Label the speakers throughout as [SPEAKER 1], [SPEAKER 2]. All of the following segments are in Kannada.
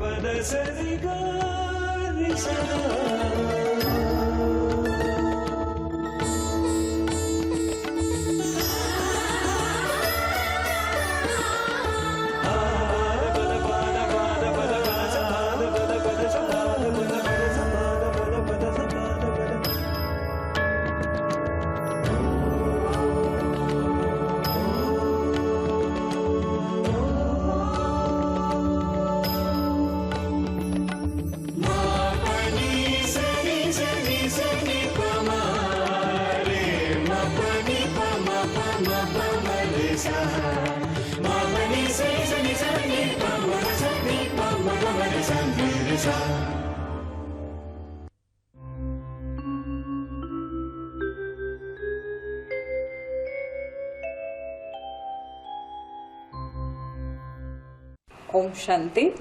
[SPEAKER 1] ಪದ ಸರಿ
[SPEAKER 2] ಓಂ ಶಾಂತಿ.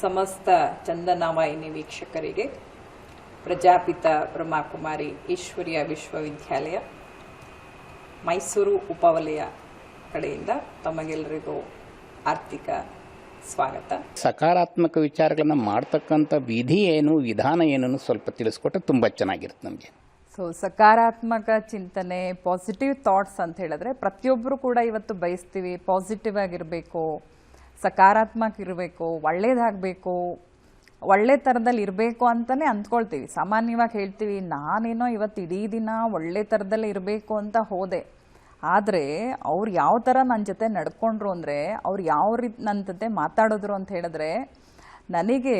[SPEAKER 2] ಸಮಸ್ತ ಚಂದನವಾಹಿನಿ ವೀಕ್ಷಕರಿಗೆ ಪ್ರಜಾಪಿತ ಬ್ರಹ್ಮಕುಮಾರಿ ಈಶ್ವರ್ಯ ವಿಶ್ವವಿದ್ಯಾಲಯ ಮೈಸೂರು ಉಪವಲಯ ಕಡೆಯಿಂದ ತಮಗೆಲ್ಲರಿಗೂ ಆರ್ಥಿಕ ಸ್ವಾಗತ.
[SPEAKER 3] ಸಕಾರಾತ್ಮಕ ವಿಚಾರಗಳನ್ನು ಮಾಡ್ತಕ್ಕಂಥ ವಿಧಿ ಏನು ವಿಧಾನ ಏನು ಸ್ವಲ್ಪ ತಿಳಿಸ್ಕೊಟ್ರೆ ತುಂಬ ಚೆನ್ನಾಗಿರುತ್ತೆ ನಮಗೆ.
[SPEAKER 2] ಸೊ ಸಕಾರಾತ್ಮಕ ಚಿಂತನೆ ಪಾಸಿಟಿವ್ ಥಾಟ್ಸ್ ಅಂತ ಹೇಳಿದ್ರೆ ಪ್ರತಿಯೊಬ್ಬರು ಕೂಡ ಇವತ್ತು ಬಯಸ್ತೀವಿ ಪಾಸಿಟಿವ್ ಆಗಿರಬೇಕು ಸಕಾರಾತ್ಮಕ ಇರಬೇಕು ಒಳ್ಳೇದಾಗಬೇಕು ಒಳ್ಳೆ ಥರದಲ್ಲಿ ಇರಬೇಕು ಅಂತಲೇ ಅಂದ್ಕೊಳ್ತೀವಿ. ಸಾಮಾನ್ಯವಾಗಿ ಹೇಳ್ತೀವಿ ನಾನೇನೋ ಇವತ್ತು ಇಡೀ ದಿನ ಒಳ್ಳೆ ಥರದಲ್ಲಿ ಇರಬೇಕು ಅಂತ ಹೋದೆ. ಆದರೆ ಅವ್ರು ಯಾವ ಥರ ನನ್ನ ಜೊತೆ ನಡ್ಕೊಂಡ್ರು ಅಂದರೆ ಅವ್ರು ಯಾವ ರೀತಿ ನನ್ನ ಜೊತೆ ಮಾತಾಡಿದ್ರು ಅಂತ ಹೇಳಿದ್ರೆ ನನಗೆ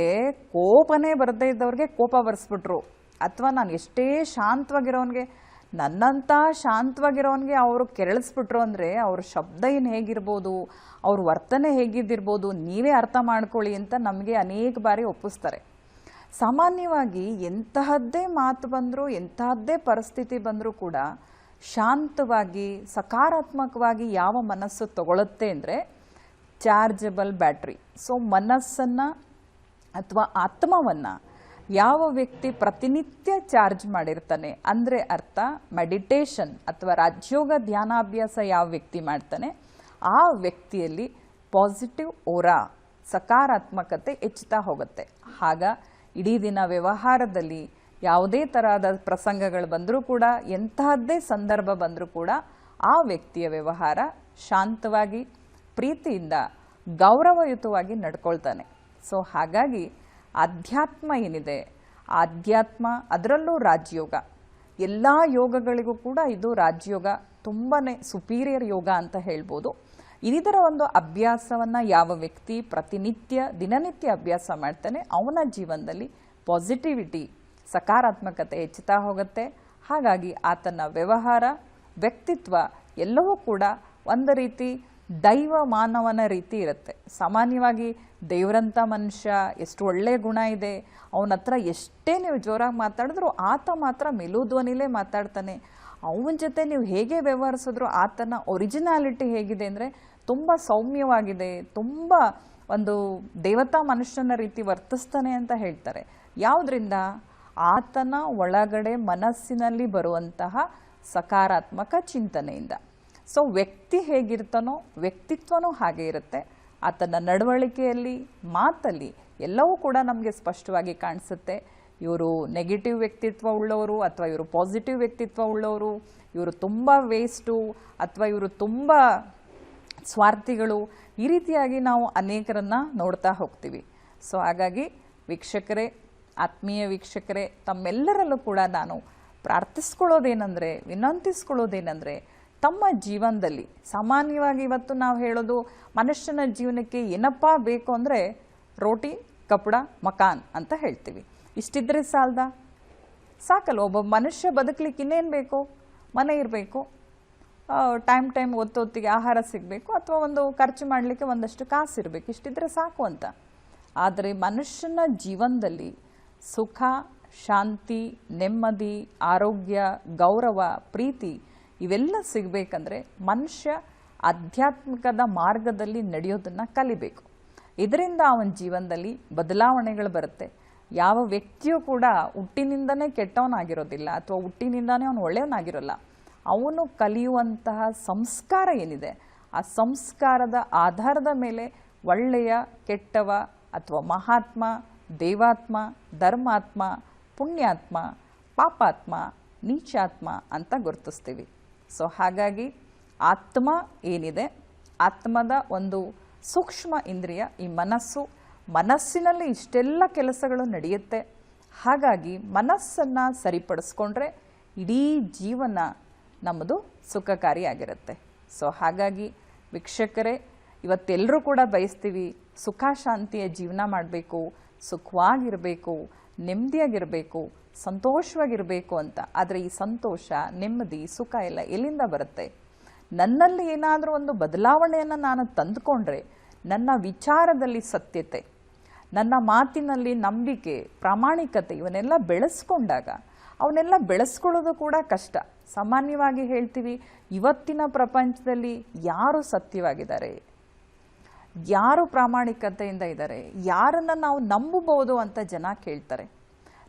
[SPEAKER 2] ಕೋಪನೇ ಬರದೇ ಇದ್ದವ್ರಿಗೆ ಕೋಪ ಬರೆಸ್ಬಿಟ್ರು. ಅಥವಾ ನಾನು ಎಷ್ಟೇ ಶಾಂತವಾಗಿರೋನ್ಗೆ ನನ್ನಂಥ ಶಾಂತವಾಗಿರೋನ್ಗೆ ಅವರು ಕೆರಳಿಸ್ಬಿಟ್ರು ಅಂದರೆ ಅವ್ರ ಶಬ್ದ ಏನು ಹೇಗಿರ್ಬೋದು, ಅವ್ರ ವರ್ತನೆ ಹೇಗಿದ್ದಿರ್ಬೋದು, ನೀವೇ ಅರ್ಥ ಮಾಡ್ಕೊಳ್ಳಿ ಅಂತ ನಮಗೆ ಅನೇಕ ಬಾರಿ ಒಪ್ಪಿಸ್ತಾರೆ. ಸಾಮಾನ್ಯವಾಗಿ ಎಂತಹದ್ದೇ ಮಾತು ಬಂದರೂ, ಎಂತಹದ್ದೇ ಪರಿಸ್ಥಿತಿ ಬಂದರೂ ಕೂಡ ಶಾಂತವಾಗಿ, ಸಕಾರಾತ್ಮಕವಾಗಿ ಯಾವ ಮನಸ್ಸು ತಗೊಳುತ್ತೆ ಅಂದರೆ ಚಾರ್ಜಬಲ್ ಬ್ಯಾಟ್ರಿ. ಸೊ, ಮನಸ್ಸನ್ನು ಅಥವಾ ಆತ್ಮವನ್ನು ಯಾವ ವ್ಯಕ್ತಿ ಪ್ರತಿನಿತ್ಯ ಚಾರ್ಜ್ ಮಾಡಿರ್ತಾನೆ ಅಂದರೆ ಅರ್ಥ ಮೆಡಿಟೇಷನ್ ಅಥವಾ ರಾಜ್ಯೋಗ ಧ್ಯಾನಾಭ್ಯಾಸ ಯಾವ ವ್ಯಕ್ತಿ ಮಾಡ್ತಾನೆ, ಆ ವ್ಯಕ್ತಿಯಲ್ಲಿ ಪಾಸಿಟಿವ್ ಓರಾ, ಸಕಾರಾತ್ಮಕತೆ ಹೆಚ್ಚುತ್ತಾ ಹೋಗುತ್ತೆ. ಆಗ ಇಡೀ ದಿನ ವ್ಯವಹಾರದಲ್ಲಿ ಯಾವುದೇ ತರಹದ ಪ್ರಸಂಗಗಳು ಬಂದರೂ ಕೂಡ, ಎಂತಹದ್ದೇ ಸಂದರ್ಭ ಬಂದರೂ ಕೂಡ, ಆ ವ್ಯಕ್ತಿಯ ವ್ಯವಹಾರ ಶಾಂತವಾಗಿ, ಪ್ರೀತಿಯಿಂದ, ಗೌರವಯುತವಾಗಿ ನಡ್ಕೊಳ್ತಾನೆ. ಸೊ ಹಾಗಾಗಿ ಅಧ್ಯಾತ್ಮ ಏನಿದೆ, ಆಧ್ಯಾತ್ಮ ಅದರಲ್ಲೂ ರಾಜಯೋಗ. ಎಲ್ಲ ಯೋಗಗಳಿಗೂ ಕೂಡ ಇದು ರಾಜಯೋಗ ತುಂಬಾ ಸುಪೀರಿಯರ್ ಯೋಗ ಅಂತ ಹೇಳ್ಬೋದು. ಇದರ ಒಂದು ಅಭ್ಯಾಸವನ್ನು ಯಾವ ವ್ಯಕ್ತಿ ಪ್ರತಿನಿತ್ಯ ದಿನನಿತ್ಯ ಅಭ್ಯಾಸ ಮಾಡ್ತಾನೆ, ಅವನ ಜೀವನದಲ್ಲಿ ಪಾಸಿಟಿವಿಟಿ ಸಕಾರಾತ್ಮಕತೆ ಹೆಚ್ಚುತ್ತಾ ಹೋಗುತ್ತೆ. ಹಾಗಾಗಿ ಆತನ ವ್ಯವಹಾರ, ವ್ಯಕ್ತಿತ್ವ ಎಲ್ಲವೂ ಕೂಡ ಒಂದು ರೀತಿ ದೈವ ಮಾನವನ ರೀತಿ ಇರುತ್ತೆ. ಸಾಮಾನ್ಯವಾಗಿ ದೇವರಂಥ ಮನುಷ್ಯ, ಎಷ್ಟು ಒಳ್ಳೆಯ ಗುಣ ಇದೆ, ಅವನ ಹತ್ರ ಎಷ್ಟೇ ನೀವು ಜೋರಾಗಿ ಮಾತಾಡಿದ್ರು ಆತ ಮಾತ್ರ ಮೆಲುಧ್ವನಿಲೇ ಮಾತಾಡ್ತಾನೆ. ಅವನ ಜೊತೆ ನೀವು ಹೇಗೆ ವ್ಯವಹರಿಸಿದ್ರು ಆತನ ಒರಿಜಿನಾಲಿಟಿ ಹೇಗಿದೆ ಅಂದರೆ ತುಂಬ ಸೌಮ್ಯವಾಗಿದೆ, ತುಂಬ ಒಂದು ದೇವತಾ ಮನುಷ್ಯನ ರೀತಿ ವರ್ತಿಸ್ತಾನೆ ಅಂತ ಹೇಳ್ತಾರೆ. ಯಾವುದರಿಂದ? ಆತನ ಒಳಗಡೆ ಮನಸ್ಸಿನಲ್ಲಿ ಬರುವಂತಹ ಸಕಾರಾತ್ಮಕ ಚಿಂತನೆಯಿಂದ. ಸೊ ವ್ಯಕ್ತಿ ಹೇಗಿರ್ತಾನೋ, ವ್ಯಕ್ತಿತ್ವನೂ ಹಾಗೆ ಇರುತ್ತೆ. ಆತನ ನಡವಳಿಕೆಯಲ್ಲಿ, ಮಾತಲ್ಲಿ ಎಲ್ಲವೂ ಕೂಡ ನಮಗೆ ಸ್ಪಷ್ಟವಾಗಿ ಕಾಣಿಸುತ್ತೆ. ಇವರು ನೆಗೆಟಿವ್ ವ್ಯಕ್ತಿತ್ವ ಉಳ್ಳವರು ಅಥವಾ ಇವರು ಪಾಸಿಟಿವ್ ವ್ಯಕ್ತಿತ್ವ ಉಳ್ಳವರು, ಇವರು ತುಂಬ ವೇಸ್ಟು ಅಥವಾ ಇವರು ತುಂಬ ಸ್ವಾರ್ಥಿಗಳು, ಈ ರೀತಿಯಾಗಿ ನಾವು ಅನೇಕರನ್ನು ನೋಡ್ತಾ ಹೋಗ್ತೀವಿ. ಸೊ ಹಾಗಾಗಿ ವೀಕ್ಷಕರೇ ಆತ್ಮೀಯ ವೀಕ್ಷಕರೇ, ತಮ್ಮೆಲ್ಲರಲ್ಲೂ ಕೂಡ ನಾನು ಪ್ರಾರ್ಥಿಸ್ಕೊಳ್ಳೋದೇನೆಂದರೆ, ವಿನಂತಿಸ್ಕೊಳ್ಳೋದೇನೆಂದರೆ, ತಮ್ಮ ಜೀವನದಲ್ಲಿ, ಸಾಮಾನ್ಯವಾಗಿ ಇವತ್ತು ನಾವು ಹೇಳೋದು ಮನುಷ್ಯನ ಜೀವನಕ್ಕೆ ಏನಪ್ಪ ಬೇಕು ಅಂದರೆ ರೋಟಿ, ಕಪಡ, ಮಕಾನ್ ಅಂತ ಹೇಳ್ತೀವಿ. ಇಷ್ಟಿದ್ರೆ ಸಾಲದ? ಸಾಕಲ್ಲ, ಒಬ್ಬ ಮನುಷ್ಯ ಬದುಕಲಿಕ್ಕೆ ಇನ್ನೇನು ಬೇಕು? ಮನೆ ಇರಬೇಕು. ಟೈಮ್ ಟೈಮ್ ಒತ್ತೊತ್ತಿಗೆ ಆಹಾರ ಸಿಗಬೇಕು, ಅಥವಾ ಒಂದು ಖರ್ಚು ಮಾಡಲಿಕ್ಕೆ ಒಂದಷ್ಟು ಕಾಸು ಇರಬೇಕು ಇಷ್ಟಿದ್ರೆ ಸಾಕು ಅಂತ. ಆದರೆ ಮನುಷ್ಯನ ಜೀವನದಲ್ಲಿ ಸುಖ, ಶಾಂತಿ, ನೆಮ್ಮದಿ, ಆರೋಗ್ಯ, ಗೌರವ, ಪ್ರೀತಿ ಇವೆಲ್ಲ ಸಿಗಬೇಕಂದ್ರೆ ಮನುಷ್ಯ ಆಧ್ಯಾತ್ಮಿಕದ ಮಾರ್ಗದಲ್ಲಿ ನಡೆಯೋದನ್ನು ಕಲಿಬೇಕು. ಇದರಿಂದ ಅವನ ಜೀವನದಲ್ಲಿ ಬದಲಾವಣೆಗಳು ಬರುತ್ತೆ. ಯಾವ ವ್ಯಕ್ತಿಯೂ ಕೂಡ ಹುಟ್ಟಿನಿಂದನೇ ಕೆಟ್ಟವನಾಗಿರೋದಿಲ್ಲ ಅಥವಾ ಹುಟ್ಟಿನಿಂದನೇ ಅವನು ಒಳ್ಳೆಯವನಾಗಿರೋಲ್ಲ. ಅವನು ಕಲಿಯುವಂತಹ ಸಂಸ್ಕಾರ ಏನಿದೆ, ಆ ಸಂಸ್ಕಾರದ ಆಧಾರದ ಮೇಲೆ ಒಳ್ಳೆಯ, ಕೆಟ್ಟವ ಅಥವಾ ಮಹಾತ್ಮ ದೇವಾತ್ಮ, ಧರ್ಮಾತ್ಮ, ಪುಣ್ಯಾತ್ಮ, ಪಾಪಾತ್ಮ, ನೀಚಾತ್ಮ ಅಂತ ಗುರುತಿಸ್ತೀವಿ. ಸೊ ಹಾಗಾಗಿ ಆತ್ಮ ಏನಿದೆ? ಆತ್ಮದ ಒಂದು ಸೂಕ್ಷ್ಮ ಇಂದ್ರಿಯ, ಈ ಮನಸ್ಸು, ಮನಸ್ಸಿನಲ್ಲಿ ಇಷ್ಟೆಲ್ಲ ಕೆಲಸಗಳು ನಡೆಯುತ್ತೆ. ಹಾಗಾಗಿ ಮನಸ್ಸನ್ನು ಸರಿಪಡಿಸ್ಕೊಂಡ್ರೆ ಇಡೀ ಜೀವನ ನಮ್ಮದು ಸುಖಕಾರಿಯಾಗಿರುತ್ತೆ. ಸೊ ಹಾಗಾಗಿ ವೀಕ್ಷಕರೇ ಇವತ್ತೆಲ್ಲರೂ ಕೂಡ ಬಯಸ್ತೀವಿ ಸುಖ ಶಾಂತಿಯ ಜೀವನ ಮಾಡಬೇಕು ಸುಖವಾಗಿರಬೇಕು, ನೆಮ್ಮದಿಯಾಗಿರಬೇಕು, ಸಂತೋಷವಾಗಿರಬೇಕು ಅಂತ. ಆದರೆ ಈ ಸಂತೋಷ, ನೆಮ್ಮದಿ, ಸುಖ ಎಲ್ಲ ಎಲ್ಲಿಂದ ಬರುತ್ತೆ? ನನ್ನಲ್ಲಿ ಏನಾದರೂ ಒಂದು ಬದಲಾವಣೆಯನ್ನು ನಾನು ತಂದುಕೊಂಡ್ರೆ, ನನ್ನ ವಿಚಾರದಲ್ಲಿ ಸತ್ಯತೆ, ನನ್ನ ಮಾತಿನಲ್ಲಿ ನಂಬಿಕೆ, ಪ್ರಾಮಾಣಿಕತೆ ಇವನ್ನೆಲ್ಲ ಬೆಳೆಸ್ಕೊಂಡಾಗ, ಅವನ್ನೆಲ್ಲ ಬೆಳೆಸ್ಕೊಳ್ಳೋದು ಕೂಡ ಕಷ್ಟ. ಸಾಮಾನ್ಯವಾಗಿ ಹೇಳ್ತೀವಿ, ಇವತ್ತಿನ ಪ್ರಪಂಚದಲ್ಲಿ ಯಾರು ಸತ್ಯವಾಗಿದ್ದಾರೆ? ಯಾರು ಪ್ರಾಮಾಣಿಕತೆಯಿಂದ ಇದ್ದಾರೆ? ಯಾರನ್ನು ನಾವು ನಂಬಬಹುದು ಅಂತ ಜನ ಕೇಳ್ತಾರೆ.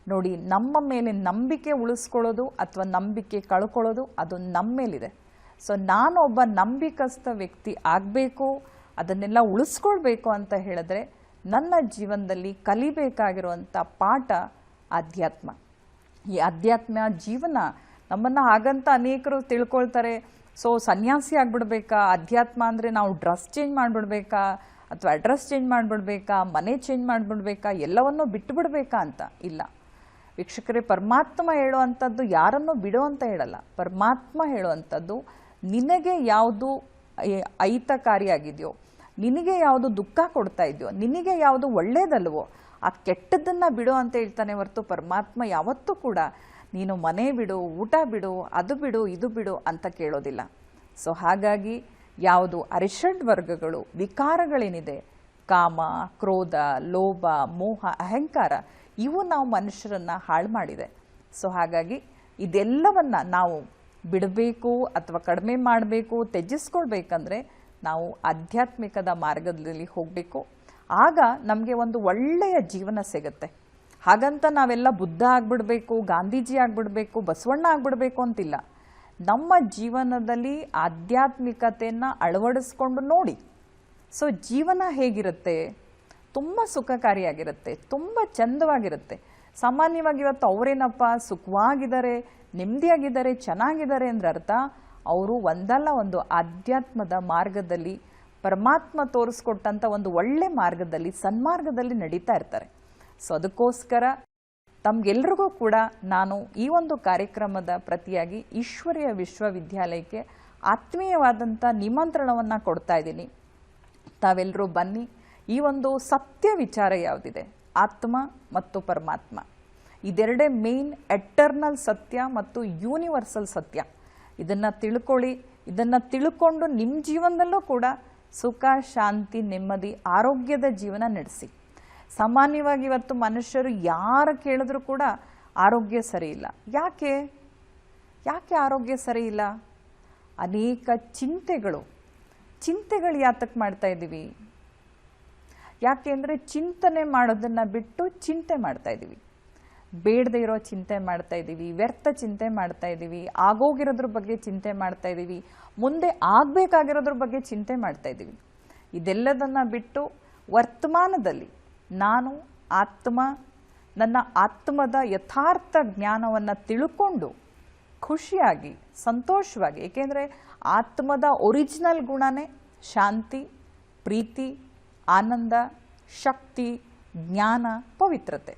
[SPEAKER 2] ನೋಡಿ, ನಮ್ಮ ಮೇಲೆ ನಂಬಿಕೆ ಉಳಿಸ್ಕೊಳ್ಳೋದು ಅಥವಾ ನಂಬಿಕೆ ಕಳ್ಕೊಳ್ಳೋದು ಅದು ನಮ್ಮ ಮೇಲಿದೆ. ಸೊ ನಾನು ಒಬ್ಬ ನಂಬಿಕಸ್ಥ ವ್ಯಕ್ತಿ ಆಗಬೇಕು, ಅದನ್ನೆಲ್ಲ ಉಳಿಸ್ಕೊಳ್ಬೇಕು ಅಂತ ಹೇಳಿದ್ರೆ ನನ್ನ ಜೀವನದಲ್ಲಿ ಕಲಿಬೇಕಾಗಿರುವಂಥ ಪಾಠ ಅಧ್ಯಾತ್ಮ. ಈ ಅಧ್ಯಾತ್ಮ ಜೀವನ ನಮ್ಮನ್ನು ಹಾಗಂತ ಅನೇಕರು ತಿಳ್ಕೊಳ್ತಾರೆ. ಸೊ ಸನ್ಯಾಸಿ ಆಗ್ಬಿಡ್ಬೇಕಾ? ಅಧ್ಯಾತ್ಮ ಅಂದರೆ ನಾವು ಡ್ರೆಸ್ ಚೇಂಜ್ ಮಾಡಿಬಿಡ್ಬೇಕಾ? ಅಥವಾ ಅಡ್ರೆಸ್ ಚೇಂಜ್ ಮಾಡಿಬಿಡ್ಬೇಕಾ? ಮನೆ ಚೇಂಜ್ ಮಾಡಿಬಿಡ್ಬೇಕಾ? ಎಲ್ಲವನ್ನೂ ಬಿಟ್ಟುಬಿಡ್ಬೇಕಾ ಅಂತ? ಇಲ್ಲ. ವೀಕ್ಷಕರೇ, ಪರಮಾತ್ಮ ಹೇಳುವಂಥದ್ದು ಯಾರನ್ನು ಬಿಡು ಅಂತ ಹೇಳಲ್ಲ. ಪರಮಾತ್ಮ ಹೇಳುವಂಥದ್ದು ನಿನಗೆ ಯಾವುದು ಅಹಿತಕಾರಿಯಾಗಿದೆಯೋ, ನಿನಗೆ ಯಾವುದು ದುಃಖ ಕೊಡ್ತಾ ಇದೆಯೋ, ನಿನಗೆ ಯಾವುದು ಒಳ್ಳೇದಲ್ವೋ ಆ ಕೆಟ್ಟದ್ದನ್ನು ಬಿಡು ಅಂತ ಹೇಳ್ತಾನೆ ಹೊರತು ಪರಮಾತ್ಮ ಯಾವತ್ತೂ ಕೂಡ ನೀನು ಮನೆ ಬಿಡು, ಊಟ ಬಿಡು, ಅದು ಬಿಡು, ಇದು ಬಿಡು ಅಂತ ಕೇಳೋದಿಲ್ಲ. ಸೊ ಹಾಗಾಗಿ ಯಾವುದು ಅರಿಷಡ್ ವರ್ಗಗಳು, ವಿಕಾರಗಳೇನಿದೆ? ಕಾಮ, ಕ್ರೋಧ, ಲೋಭ, ಮೋಹ, ಅಹಂಕಾರ, ಇವು ನಾವು ಮನುಷ್ಯರನ್ನು ಹಾಳು ಮಾಡಿದೆ. ಸೊ ಹಾಗಾಗಿ ಇದೆಲ್ಲವನ್ನು ನಾವು ಬಿಡಬೇಕು ಅಥವಾ ಕಡಿಮೆ ಮಾಡಬೇಕು, ತ್ಯಜಿಸ್ಕೊಳ್ಬೇಕಂದ್ರೆ ನಾವು ಆಧ್ಯಾತ್ಮಿಕದ ಮಾರ್ಗದಲ್ಲಿ ಹೋಗಬೇಕು. ಆಗ ನಮಗೆ ಒಂದು ಒಳ್ಳೆಯ ಜೀವನ ಸಿಗುತ್ತೆ. ಹಾಗಂತ ನಾವೆಲ್ಲ ಬುದ್ಧ ಆಗ್ಬಿಡ್ಬೇಕು, ಗಾಂಧೀಜಿ ಆಗ್ಬಿಡ್ಬೇಕು, ಬಸವಣ್ಣ ಆಗ್ಬಿಡ್ಬೇಕು ಅಂತಿಲ್ಲ. ನಮ್ಮ ಜೀವನದಲ್ಲಿ ಆಧ್ಯಾತ್ಮಿಕತೆಯನ್ನು ಅಳವಡಿಸ್ಕೊಂಡು ನೋಡಿ. ಸೊ ಜೀವನ ಹೇಗಿರುತ್ತೆ? ತುಂಬ ಸುಖಕಾರಿಯಾಗಿರುತ್ತೆ, ತುಂಬ ಚಂದವಾಗಿರುತ್ತೆ. ಸಾಮಾನ್ಯವಾಗಿ ಇವತ್ತು ಅವರೇನಪ್ಪ, ಸುಖವಾಗಿದ್ದಾರೆ, ನೆಮ್ಮದಿಯಾಗಿದ್ದಾರೆ, ಚೆನ್ನಾಗಿದ್ದಾರೆ ಅಂದ್ರೆ ಅರ್ಥ, ಅವರು ಒಂದಲ್ಲ ಒಂದು ಆಧ್ಯಾತ್ಮದ ಮಾರ್ಗದಲ್ಲಿ, ಪರಮಾತ್ಮ ತೋರಿಸ್ಕೊಟ್ಟಂಥ ಒಂದು ಒಳ್ಳೆ ಮಾರ್ಗದಲ್ಲಿ, ಸನ್ಮಾರ್ಗದಲ್ಲಿ ನಡೀತಾ ಇರ್ತಾರೆ. ಸೊ ಅದಕ್ಕೋಸ್ಕರ ತಮಗೆಲ್ರಿಗೂ ಕೂಡ ನಾನು ಈ ಒಂದು ಕಾರ್ಯಕ್ರಮದ ಪ್ರತಿಯಾಗಿ ಈಶ್ವರ್ಯ ವಿಶ್ವವಿದ್ಯಾಲಯಕ್ಕೆ ಆತ್ಮೀಯವಾದಂಥ ನಿಮಂತ್ರಣವನ್ನು ಕೊಡ್ತಾ ಇದ್ದೀನಿ. ತಾವೆಲ್ಲರೂ ಬನ್ನಿ. ಈ ಒಂದು ಸತ್ಯ ವಿಚಾರ ಯಾವುದಿದೆ? ಆತ್ಮ ಮತ್ತು ಪರಮಾತ್ಮ. ಇದೆರಡೇ ಮೇನ್ ಎಟರ್ನಲ್ ಸತ್ಯ ಮತ್ತು ಯೂನಿವರ್ಸಲ್ ಸತ್ಯ. ಇದನ್ನು ತಿಳ್ಕೊಳ್ಳಿ. ಇದನ್ನು ತಿಳ್ಕೊಂಡು ನಿಮ್ಮ ಜೀವನದಲ್ಲೂ ಕೂಡ ಸುಖ, ಶಾಂತಿ, ನೆಮ್ಮದಿ, ಆರೋಗ್ಯದ ಜೀವನ ನಡೆಸಿ. ಸಾಮಾನ್ಯವಾಗಿ ಇವತ್ತು ಮನುಷ್ಯರು ಯಾರು ಕೇಳಿದ್ರೂ ಕೂಡ ಆರೋಗ್ಯ ಸರಿ ಇಲ್ಲ. ಯಾಕೆ? ಯಾಕೆ ಆರೋಗ್ಯ ಸರಿ ಇಲ್ಲ? ಅನೇಕ ಚಿಂತೆಗಳು. ಚಿಂತೆಗಳು ಯಾತಕ್ಕೆ ಮಾಡ್ತಾ ಇದ್ದೀವಿ? ಯಾಕೆ ಅಂದರೆ ಚಿಂತನೆ ಮಾಡೋದನ್ನು ಬಿಟ್ಟು ಚಿಂತೆ ಮಾಡ್ತಾ ಇದ್ದೀವಿ. ಬೇಡದೆ ಇರೋ ಚಿಂತೆ ಮಾಡ್ತಾ ಇದ್ದೀವಿ. ವ್ಯರ್ಥ ಚಿಂತೆ ಮಾಡ್ತಾ ಇದ್ದೀವಿ. ಆಗೋಗಿರೋದ್ರ ಬಗ್ಗೆ ಚಿಂತೆ ಮಾಡ್ತಾ ಇದ್ದೀವಿ. ಮುಂದೆ ಆಗಬೇಕಾಗಿರೋದ್ರ ಬಗ್ಗೆ ಚಿಂತೆ ಮಾಡ್ತಾ ಇದ್ದೀವಿ. ಇದೆಲ್ಲದನ್ನು ಬಿಟ್ಟು ವರ್ತಮಾನದಲ್ಲಿ ನಾನು ಆತ್ಮ, ನನ್ನ ಆತ್ಮದ ಯಥಾರ್ಥ ಜ್ಞಾನವನ್ನು ತಿಳ್ಕೊಂಡು ಖುಷಿಯಾಗಿ, ಸಂತೋಷವಾಗಿ, ಏಕೆಂದರೆ ಆತ್ಮದ ಒರಿಜಿನಲ್ ಗುಣನೇ ಶಾಂತಿ, ಪ್ರೀತಿ, ಆನಂದ, ಶಕ್ತಿ, ಜ್ಞಾನ, ಪವಿತ್ರತೆ.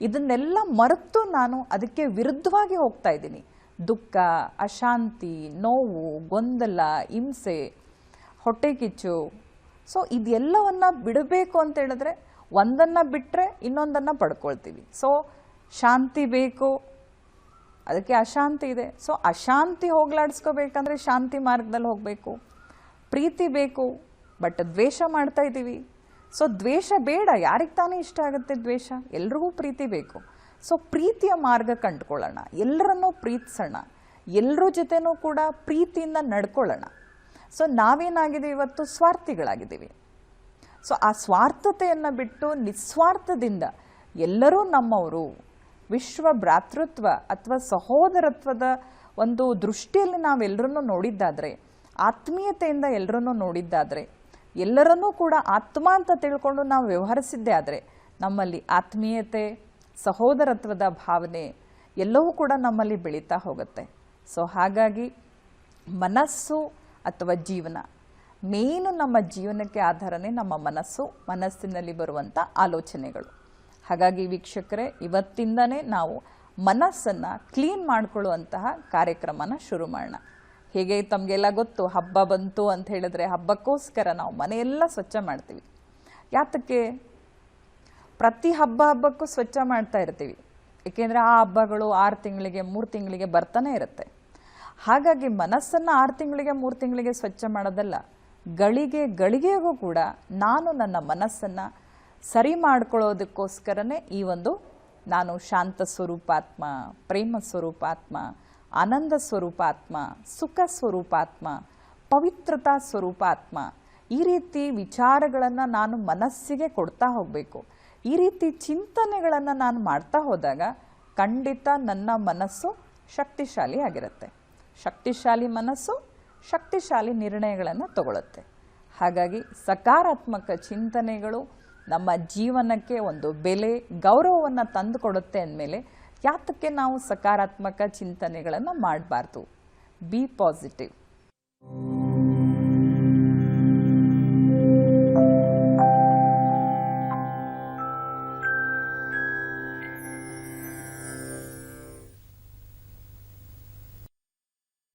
[SPEAKER 2] ಇದನ್ನೆಲ್ಲ ಮರೆತು ನಾನು ಅದಕ್ಕೆ ವಿರುದ್ಧವಾಗಿ ಹೋಗ್ತಾ ಇದ್ದೀನಿ. ದುಃಖ, ಅಶಾಂತಿ, ನೋವು, ಗೊಂದಲ, ಹಿಂಸೆ, ಹೊಟ್ಟೆ ಕಿಚ್ಚು. ಸೊ ಇದೆಲ್ಲವನ್ನು ಬಿಡಬೇಕು ಅಂತ ಹೇಳಿದ್ರೆ ಒಂದನ್ನು ಬಿಟ್ಟರೆ ಇನ್ನೊಂದನ್ನು ಪಡ್ಕೊಳ್ತೀವಿ. ಸೊ ಶಾಂತಿ ಬೇಕು. ಅದಕ್ಕೆ ಅಶಾಂತಿ ಇದೆ. ಸೊ ಅಶಾಂತಿ ಹೋಗ್ಲಾಡಿಸ್ಕೋಬೇಕಂದ್ರೆ ಶಾಂತಿ ಮಾರ್ಗದಲ್ಲಿ ಹೋಗಬೇಕು. ಪ್ರೀತಿ ಬೇಕು ಬಟ್ ದ್ವೇಷ ಮಾಡ್ತಾ ಇದ್ದೀವಿ. ಸೊ ದ್ವೇಷ ಬೇಡ. ಯಾರಿಗೆ ತಾನೇ ಇಷ್ಟ ಆಗುತ್ತೆ ದ್ವೇಷ? ಎಲ್ರಿಗೂ ಪ್ರೀತಿ ಬೇಕು. ಸೊ ಪ್ರೀತಿಯ ಮಾರ್ಗ ಕಂಡುಕೊಳ್ಳೋಣ. ಎಲ್ಲರನ್ನೂ ಪ್ರೀತಿಸೋಣ. ಎಲ್ಲರ ಜೊತೆನೂ ಕೂಡ ಪ್ರೀತಿಯಿಂದ ನಡ್ಕೊಳ್ಳೋಣ. ಸೊ ನಾವೇನಾಗಿದ್ದೀವಿ ಇವತ್ತು? ಸ್ವಾರ್ಥಿಗಳಾಗಿದ್ದೀವಿ. ಸೊ ಆ ಸ್ವಾರ್ಥತೆಯನ್ನು ಬಿಟ್ಟು ನಿಸ್ವಾರ್ಥದಿಂದ ಎಲ್ಲರೂ ನಮ್ಮವರು ವಿಶ್ವ ಭ್ರಾತೃತ್ವ ಅಥವಾ ಸಹೋದರತ್ವದ ಒಂದು ದೃಷ್ಟಿಯಲ್ಲಿ ನಾವೆಲ್ಲರನ್ನು ನೋಡಿದ್ದಾದರೆ, ಆತ್ಮೀಯತೆಯಿಂದ ಎಲ್ಲರನ್ನೂ ನೋಡಿದ್ದಾದರೆ, ಎಲ್ಲರನ್ನೂ ಕೂಡ ಆತ್ಮ ಅಂತ ತಿಳ್ಕೊಂಡು ನಾವು ವ್ಯವಹರಿಸಿದ್ದೇ ಆದರೆ, ನಮ್ಮಲ್ಲಿ ಆತ್ಮೀಯತೆ, ಸಹೋದರತ್ವದ ಭಾವನೆ ಎಲ್ಲವೂ ಕೂಡ ನಮ್ಮಲ್ಲಿ ಬೆಳೀತಾ ಹೋಗುತ್ತೆ. ಸೊ ಹಾಗಾಗಿ ಮನಸ್ಸು ಅಥವಾ ಜೀವನ ಮೇನು ನಮ್ಮ ಜೀವನಕ್ಕೆ ಆಧಾರನೇ ನಮ್ಮ ಮನಸ್ಸು, ಮನಸ್ಸಿನಲ್ಲಿ ಬರುವಂಥ ಆಲೋಚನೆಗಳು. ಹಾಗಾಗಿ ವೀಕ್ಷಕರೇ, ಇವತ್ತಿಂದನೇ ನಾವು ಮನಸ್ಸನ್ನು ಕ್ಲೀನ್ ಮಾಡಿಕೊಳ್ಳುವಂತಹ ಕಾರ್ಯಕ್ರಮನ ಶುರು ಮಾಡೋಣ. ಹೇಗೆ ತಮಗೆಲ್ಲ ಗೊತ್ತು, ಹಬ್ಬ ಬಂತು ಅಂತ ಹೇಳಿದ್ರೆ ಹಬ್ಬಕ್ಕೋಸ್ಕರ ನಾವು ಮನೆಯೆಲ್ಲ ಸ್ವಚ್ಛ ಮಾಡ್ತೀವಿ. ಯಾತಕ್ಕೆ? ಪ್ರತಿ ಹಬ್ಬ ಹಬ್ಬಕ್ಕೂ ಸ್ವಚ್ಛ ಮಾಡ್ತಾ ಇರ್ತೀವಿ. ಏಕೆಂದರೆ ಆ ಹಬ್ಬಗಳು ಆರು ತಿಂಗಳಿಗೆ, ಮೂರು ತಿಂಗಳಿಗೆ ಬರ್ತಾನೆ ಇರುತ್ತೆ. ಹಾಗಾಗಿ ಮನಸ್ಸನ್ನು ಆರು ತಿಂಗಳಿಗೆ, ಮೂರು ತಿಂಗಳಿಗೆ ಸ್ವಚ್ಛ ಮಾಡೋದಲ್ಲ. ಗಳಿಗೆ ಗಳಿಗೆಗೂ ಕೂಡ ನಾನು ನನ್ನ ಮನಸ್ಸನ್ನು ಸರಿ ಮಾಡ್ಕೊಳ್ಳೋದಕ್ಕೋಸ್ಕರನೇ ಈ ಒಂದು ನಾನು ಶಾಂತ ಸ್ವರೂಪಾತ್ಮ, ಪ್ರೇಮ ಸ್ವರೂಪಾತ್ಮ, ಆನಂದ ಸ್ವರೂಪಾತ್ಮ, ಸುಖ ಸ್ವರೂಪಾತ್ಮ, ಪವಿತ್ರತಾ ಸ್ವರೂಪಾತ್ಮ ಈ ರೀತಿ ವಿಚಾರಗಳನ್ನು ನಾನು ಮನಸ್ಸಿಗೆ ಕೊಡ್ತಾ ಹೋಗಬೇಕು. ಈ ರೀತಿ ಚಿಂತನೆಗಳನ್ನು ನಾನು ಮಾಡ್ತಾ ಹೋದಾಗ ಖಂಡಿತ ನನ್ನ ಮನಸ್ಸು ಶಕ್ತಿಶಾಲಿ ಆಗಿರುತ್ತೆ. ಶಕ್ತಿಶಾಲಿ ಮನಸ್ಸು ಶಕ್ತಿಶಾಲಿ ನಿರ್ಣಯಗಳನ್ನು ತಗೊಳುತ್ತೆ. ಹಾಗಾಗಿ ಸಕಾರಾತ್ಮಕ ಚಿಂತನೆಗಳು ನಮ್ಮ ಜೀವನಕ್ಕೆ ಒಂದು ಬೆಲೆ, ಗೌರವವನ್ನು ತಂದುಕೊಡುತ್ತೆ ಅಂದಮೇಲೆ ಯಾತಕ್ಕೆ ನಾವು ಸಕಾರಾತ್ಮಕ ಚಿಂತನೆಗಳನ್ನು ಮಾಡಬಾರ್ದು? B positive